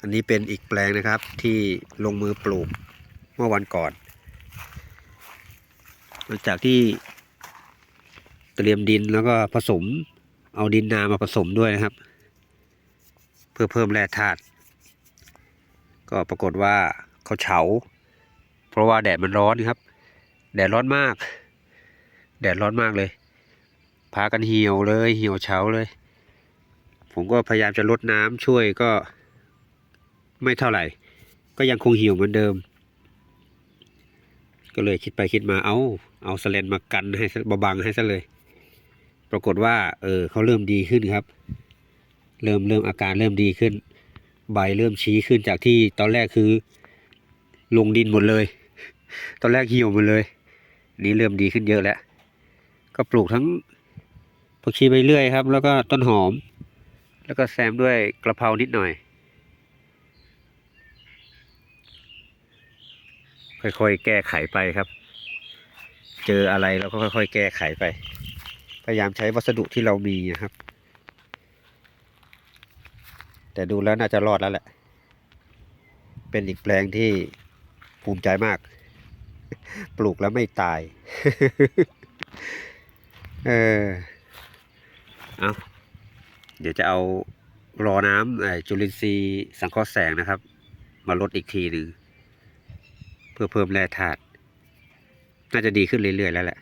อันนี้เป็นอีกแปลงนะครับที่ลงมือปลูกเมื่อวันก่อนหลังจากที่เตรียมดินแล้วก็ผสม เอาดินนามาผสมด้วยนะครับ เพื่อเพิ่มแร่ธาตุก็ปรากฏว่าเขาเฉา เพราะว่าแดดมันร้อนครับ แดดร้อนมาก แดดร้อนมากเลยพากันเหี่ยวเลยเหี่ยวเฉาเลย ผมก็พยายามจะลดน้ำช่วยก็ ไม่เท่าไหร่ ก็ยังคงเหี่ยวเหมือนเดิม ก็เลยคิดไปคิดมาเอาเอาสแลนมากันให้ซะบังให้ซะเลย ปรากฏว่า เออเขาเริ่มดีขึ้นครับ เริ่มเริ่มอาการเริ่มดีขึ้น ใบเริ่มชี้ขึ้นจากที่ตอนแรกคือ ลงดินหมดเลย ตอนแรกเหี่ยวหมดเลย นี่เริ่มดีขึ้นเยอะแล้วก็ปลูกทั้งผักชีใบเลื่อยครับ แล้วก็ต้นหอม แล้วก็แซมด้วยกระเพรานิดหน่อย ค่อยๆ แก้ไขไปครับ เจออะไรเราก็ค่อยๆ แก้ไขไป พยายามใช้วัสดุที่เรามีนะครับ แต่ดูแล้วน่าจะรอดแล้วแหละ เป็นอีกแปลงที่ภูมิใจมาก ปลูกแล้วไม่ตาย เออ เอาเดี๋ยวจะเอารอน้ำจุลินทรีย์สังเคราะห์แสงนะครับ มาลดอีกทีหนึ่ง เพื่อเพิ่มแร่ธาตุน่าจะดีขึ้นเรื่อยๆแล้วแหละ